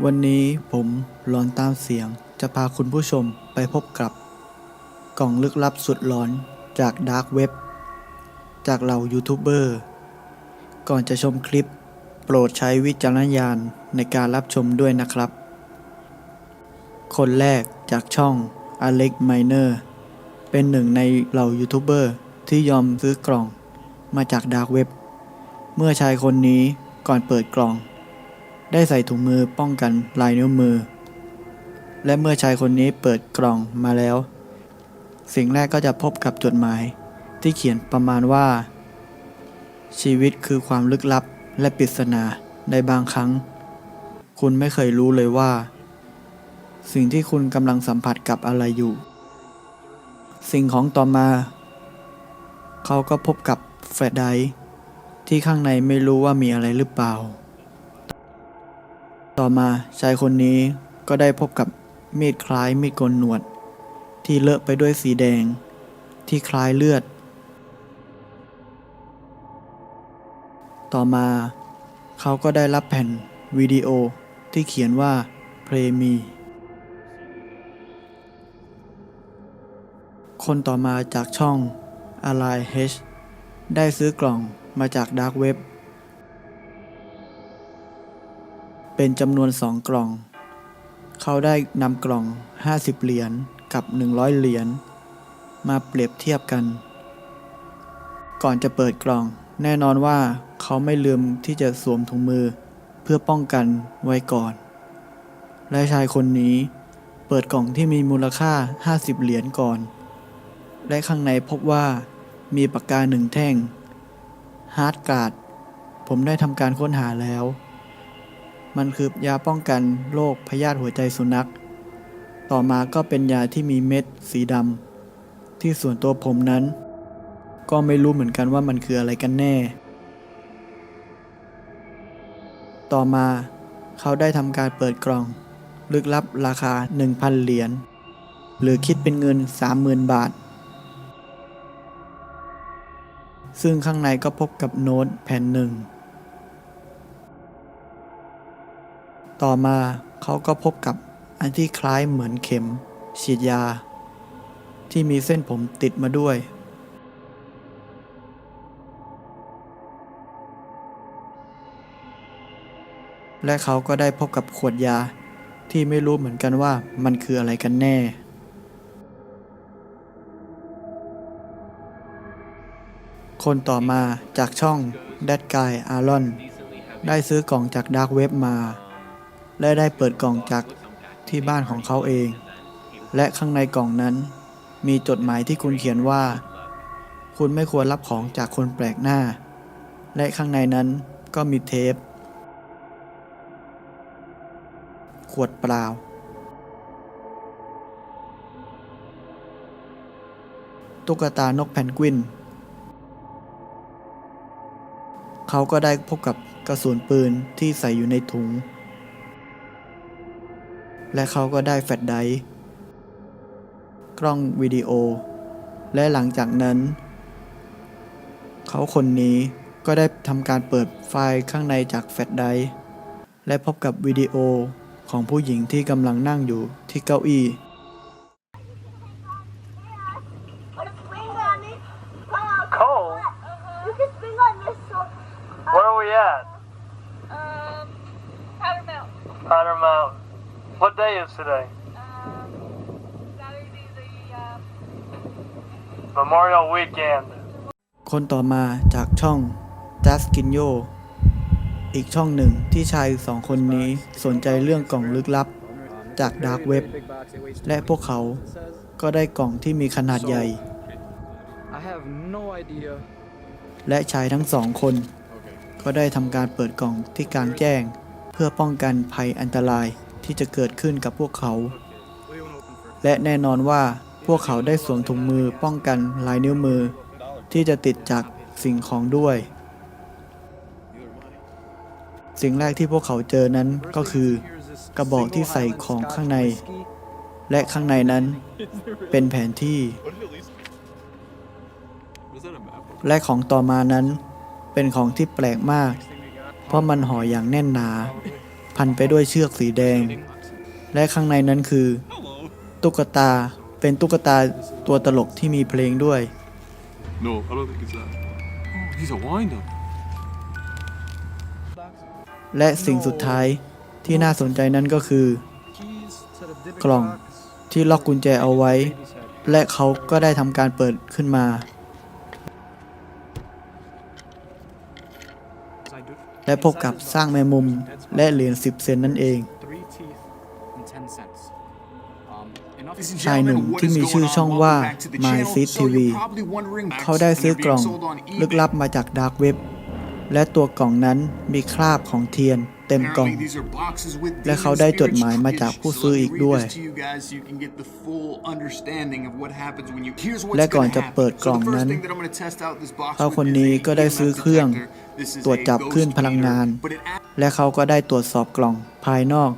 วันนี้ผมหลอนตามเสียงจะพาคุณผู้ชมไปพบกับ กล่องลึกลับสุดหลอนจากดาร์กเว็บ จากเหล่ายูทูบเบอร์ ก่อนจะชมคลิป โปรดใช้วิจารณญาณในการรับชมด้วยนะครับ คนแรกจากช่อง Alex Miner เป็นหนึ่งในเหล่ายูทูบเบอร์ที่ยอมซื้อกล่องมาจากดาร์กเว็บ เมื่อชายคนนี้ก่อนเปิดกล่อง ได้ใส่ถุงมือป้องกันลายนิ้วมือ และเมื่อชายคนนี้เปิดกล่องมาแล้ว สิ่งแรกก็จะพบกับจดหมายที่เขียนประมาณว่า ชีวิตคือความลึกลับและปริศนาในบางครั้ง คุณไม่เคยรู้เลยว่า สิ่งที่คุณกำลังสัมผัสกับอะไรอยู่ สิ่งของต่อมา เขาก็พบกับแฟลชไดที่ข้างในไม่รู้ว่ามีอะไรหรือเปล่า ต่อมาชายคนนี้ก็ได้พบกับมีดคล้ายมีดโกนหนวด ที่เลอะไปด้วยสีแดง ที่คล้ายเลือด ต่อมาเขาก็ได้รับแผ่นวิดีโอที่เขียนว่า Play Me คนต่อมาจากช่อง Ally H ได้ซื้อกล่องมาจาก Dark Web เเป็นจำนวนสองกล่อง เขาได้นำกล่อง 50 เหรียญกับ 100 เหรียญมาเปรียบเทียบกัน ก่อนจะเปิดกล่อง แน่นอนว่าเขาไม่ลืมที่จะสวมถุงมือเพื่อป้องกันไว้ก่อน และชายคนนี้เปิดกล่องที่มีมูลค่า 50 เหรียญก่อน และข้างในพบว่ามีปากกาหนึ่งแท่ง ฮาร์ดการ์ด ผมได้ทำการค้นหาแล้ว มันคือยาป้องกันโรคพยาธิหัวใจสุนัข ต่อมาก็เป็นยาที่มีเม็ดสีดำที่ส่วนตัวผมนั้น ก็ไม่รู้เหมือนกันว่ามันคืออะไรกันแน่ ต่อมาเขาได้ทำการเปิดกล่อง ลึกลับราคา 1,000 เหรียญหรือคิดเป็นเงิน 30,000 บาท ซึ่งข้างในก็พบกับโน้ตแผ่นหนึ่ง ต่อมาเขาก็พบกับอันที่คล้ายเหมือนเข็ม ฉีดยา ที่มีเส้นผมติดมาด้วย และเขาก็ได้พบกับขวดยาที่ไม่รู้เหมือนกันว่ามันคืออะไรกันแน่ คนต่อมาจากช่อง That Guy Aaron ได้ซื้อกล่องจากดาร์กเว็บมา และได้เปิดกล่องจากที่บ้านของเขาเอง และข้างในกล่องนั้น มีจดหมายที่คุณเขียนว่า คุณไม่ควรรับของจากคนแปลกหน้า และข้างในนั้นก็มีเทป ขวดเปล่า ตุ๊กตานกแพนกวิน เขาก็ได้พบกับกระสุนปืนที่ใส่อยู่ในถุง และเขาก็ได้แฟลชไดรฟ์กล้องวิดีโอ และหลังจากนั้น เขาคนนี้ก็ได้ทำการเปิดไฟล์ข้างในจากแฟลชไดรฟ์และพบกับวิดีโอของผู้หญิงที่กำลังนั่งอยู่ที่เก้าอี้ Put a finger on it. Oh, Cold? You can finger on your soul. Where are we at? Um, Powder Mountain. What day is today? Um, Saturday the, uh, Memorial Weekend. คนต่อมาจากช่อง Just k i n y o อีกช่องหนึ่งที่ชายสองคนนี้สนใจเรื่องกล่องลึกลับ จาก Dark Web และพวกเขาก็ได้กล่องที่มีขนาดใหญ่ I have no idea. และชายทั้งสองคน ก็ได้ทำการเปิดกล่องที่กลางแจ้ง เพื่อป้องกันภัยอันตราย ที่จะเกิดขึ้นกับพวกเขา และแน่นอนว่าพวกเขาได้สวมถุงมือป้องกันลายนิ้วมือ ที่จะติดจากสิ่งของด้วย สิ่งแรกที่พวกเขาเจอนั้นก็คือกระบอกที่ใส่ของข้างใน และข้างในนั้นเป็นแผนที่ และของต่อมานั้นเป็นของที่แปลกมาก เพราะมันห่ออย่างแน่นหนา พันไปด้วยเชือกสีแดง และข้างในนั้นคือ ตุ๊กตาเป็นตุ๊กตาตัวตลกที่มีเพลงด้วย No, I don't think it's that. Oh, he's a wind-up. และสิ่งสุดท้ายที่น่าสนใจนั้นก็คือ Keys to the Dybbuk กล่อง box. ที่ล็อกกุญแจเอาไว้ Baby's head. และเขาก็ได้ทำการเปิดขึ้นมา และพบกับสร้างแมงมุมและเหรียญ10 เซนนั่นเอง ชายหนุ่มที่มีชื่อช่องว่า My Seed TV เขาได้ซื้อกล่อง ลึกลับมาจากดาร์กเว็บ และตัวกล่องนั้นมีคราบของเทียนเต็มกล่อง และเขาได้จดหมายมาจากผู้ซื้ออีกด้วย และก่อนจะเปิดกล่องนั้นเขาคนนี้ก็ได้ซื้อเครื่อง ตรวจจับคลื่นพลังงาน และเขาก็ได้ตรวจสอบกล่องภายนอก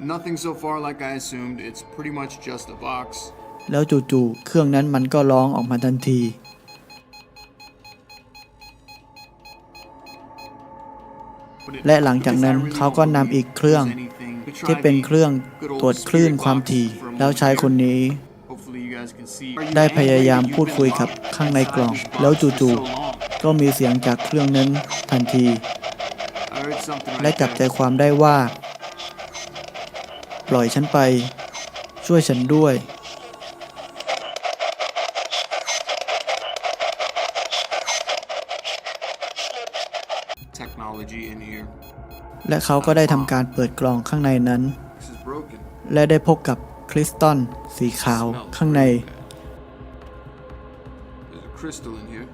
Nothing so far like I assumed. It's pretty much just a box. แล้วจู่ๆเครื่องนั้นมันก็ร้องออกมาทันที But it และหลังจากนั้น I really เขาก็ don't นำอีกเครื่อง believe anything. We ที่ tried เป็น the เครื่อง good old ตรวจคลื่น spirit ความ box ถี่ for a แล้วชายคนนี้ Hopefully you guys can see. ได้พยายามพูดคุยกับข้างในกล่อง แล้วจู่ๆก็มีเสียงจากเครื่องนั้นทันที I heard something และ right จับใจ there. ความได้ว่า ปล่อยฉันไป ช่วยฉันด้วย Technology in here. และเขาก็ได้ทำการเปิดกล่องข้างในนั้น This is broken. และได้พบกับคริสตัลสีขาวข้างใน There's a crystal in here.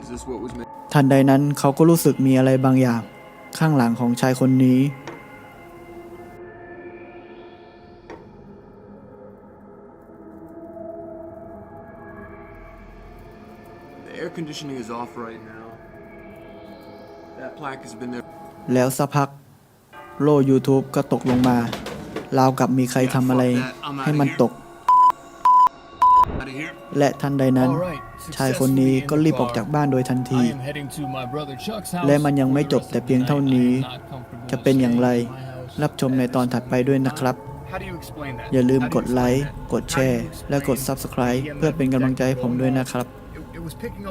Is this what was meant? ทันใดนั้นเขาก็รู้สึกมีอะไรบางอย่าง ข้างหลังของชายคนนี้ conditioning is off right now. That plaque has been there. แล้วสักพัก โล่ YouTube ก็ตกลงมาราวกับมีใครทำอะไรให้มันตก Out of here. และทันใดนั้น Alright, ชายคนนี้ก็รีบออกจากบ้านโดยทันที I am heading to my brother Chuck's house และมันยังไม่จบแต่เพียงเท่านี้ I am not comfortable จะเป็นอย่างไร staying at my house. รับชมในตอนถัดไปด้วยนะครับ How do you explain that? อย่าลืม How do ก you ดไล explain ค์ that? กดแชร์ และกด Subscribe เพื่อเป็นกำลังใจให้ผมด้วยนะครับ